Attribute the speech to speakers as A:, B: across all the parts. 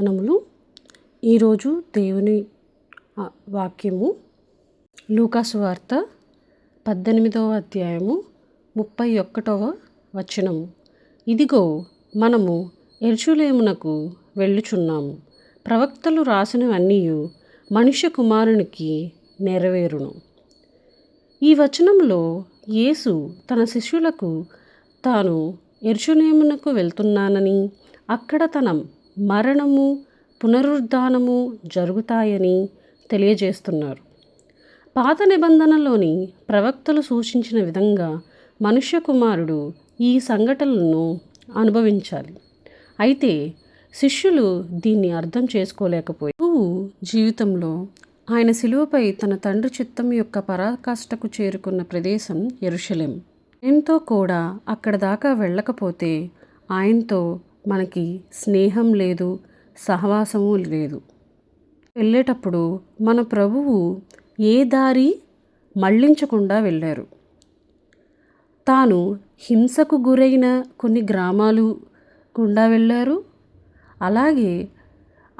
A: మనములు ఈరోజు దేవుని వాక్యము. లూకాసు వార్త పద్దెనిమిదవ అధ్యాయము ముప్పై ఒకటవ వచనము. ఇదిగో మనము ఎరుషులేమునకు వెళ్ళుచున్నాము. ప్రవక్తలు రాసినవన్నీ మనుష్య కుమారునికి నెరవేరును. ఈ వచనంలో యేసు తన శిష్యులకు తాను ఎరుషులేమునకు వెళ్తున్నానని అక్కడ తన మరణము పునరుద్ధానము జరుగుతాయని తెలియజేస్తున్నారు. పాత నిబంధనలోని ప్రవక్తలు సూచించిన విధంగా మనుష్య కుమారుడు ఈ సంఘటనలను అనుభవించాలి. అయితే శిష్యులు దీన్ని అర్థం చేసుకోలేకపోయి జీవితంలో ఆయన శిలువపై తన తండ్రి చిత్తం యొక్క పరాకాష్ఠకు చేరుకున్న ప్రదేశం ఎరుషలేం. ఎంతో కూడా అక్కడ దాకా వెళ్ళకపోతే ఆయనతో మనకి స్నేహం లేదు సహవాసము లేదు. వెళ్ళేటప్పుడు మన ప్రభువు ఏ దారి మళ్ళించకుండా వెళ్ళారు. తాను హింసకు గురైన కొన్ని గ్రామాలు గుండా వెళ్ళారు. అలాగే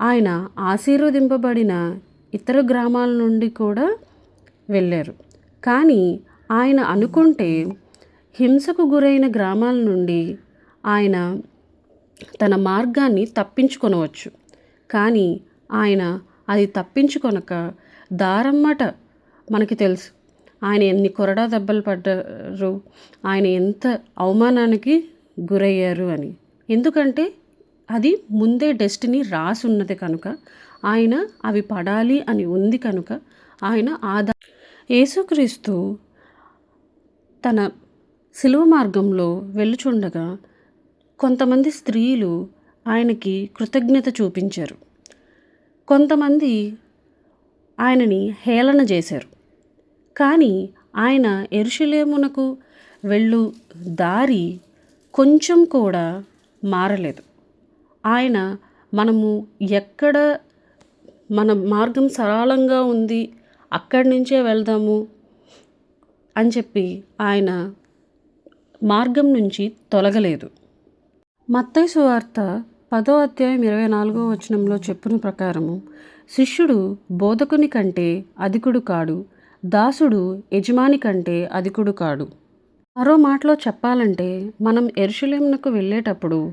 A: ఆయన ఆశీర్వదింపబడిన ఇతర గ్రామాల నుండి కూడా వెళ్ళారు. కానీ ఆయన అనుకుంటే హింసకు గురైన గ్రామాల నుండి ఆయన తన మార్గాన్ని తప్పించుకొనవచ్చు. కానీ ఆయన అది తప్పించుకొనక దారమ్మట మనకి తెలుసు. ఆయన ఎన్ని కొరడా దెబ్బలు పడ్డారు ఆయన ఎంత అవమానానికి గురయ్యారు అని. ఎందుకంటే అది ముందే డెస్టినీ రాసున్నది కనుక ఆయన అవి పడాలి అని ఉంది కనుక ఆయన ఆదా యేసుక్రీస్తు తన శిలువ మార్గంలో వెళ్ళుచుండగా కొంతమంది స్త్రీలు ఆయనకి కృతజ్ఞత చూపించారు. కొంతమంది ఆయనని హేళన చేశారు. కానీ ఆయన ఎరుషులేమునకు వెళ్ళు దారి కొంచెం కూడా మారలేదు. ఆయన మనము ఎక్కడ మన మార్గం సరళంగా ఉంది అక్కడి నుంచే వెళ్దాము అని చెప్పి ఆయన మార్గం నుంచి తొలగలేదు. మత్తయి సువార్త పదో అధ్యాయం ఇరవై నాలుగో వచనంలో చెప్పిన ప్రకారము శిష్యుడు బోధకుని కంటే అధికుడు కాడు దాసుడు యజమాని కంటే అధికుడు కాడు. మరో మాటలో చెప్పాలంటే మనం ఎరుషులేమునకు వెళ్ళేటప్పుడు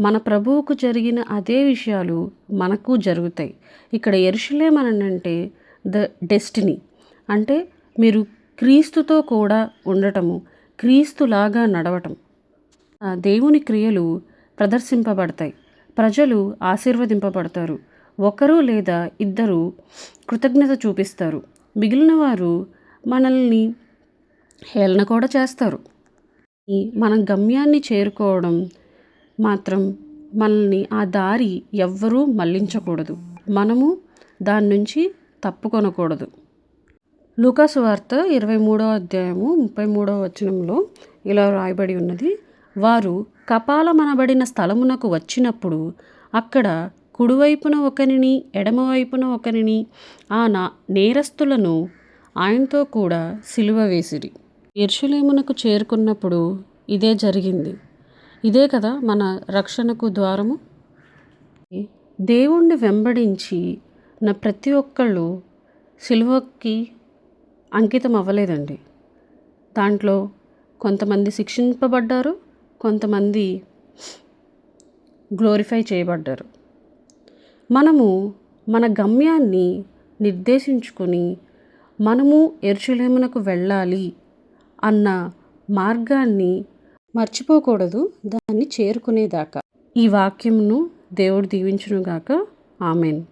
A: మన ప్రభువుకు జరిగిన అదే విషయాలు మనకు జరుగుతాయి. ఇక్కడ ఎరుషులేం అని అంటే ద డెస్టినీ. అంటే మీరు క్రీస్తుతో కూడా ఉండటము క్రీస్తులాగా నడవటం. ఆ దేవుని క్రియలు ప్రదర్శింపబడతాయి. ప్రజలు ఆశీర్వదింపబడతారు. ఒకరు లేదా ఇద్దరు కృతజ్ఞత చూపిస్తారు. మిగిలిన వారు మనల్ని హేళన కూడా చేస్తారు. మన గమ్యాన్ని చేరుకోవడం మాత్రం మనల్ని ఆ దారి ఎవ్వరూ మళ్ళించకూడదు మనము దాని నుంచి తప్పుకొనకూడదు. లూకాసు వార్త ఇరవై మూడో అధ్యాయము ముప్పై మూడో వచనంలో ఇలా రాయబడి ఉన్నది. వారు కపాలమనబడిన స్థలమునకు వచ్చినప్పుడు అక్కడ కుడివైపున ఒకరిని ఎడమవైపున ఒకరిని ఆ నా నేరస్తులను ఆయనతో కూడా సిలువ వేసిరి. ఎర్షులేమునకు చేరుకున్నప్పుడు ఇదే జరిగింది. ఇదే కదా మన రక్షణకు ద్వారము? దేవుణ్ణి వెంబడించి నా ప్రతి ఒక్కళ్ళు సిలువకి అంకితం అవ్వలేదండి దాంట్లో కొంతమంది శిక్షింపబడ్డారు కొంతమంది గ్లోరిఫై చేయబడ్డారు. మనము మన గమ్యాన్ని నిర్దేశించుకొని మనము ఎరుచులేమునకు వెళ్ళాలి అన్న మార్గాన్ని మర్చిపోకూడదు దాన్ని చేరుకునేదాకా. ఈ వాక్యంను దేవుడు దీవించునుగాక. ఆమెన్.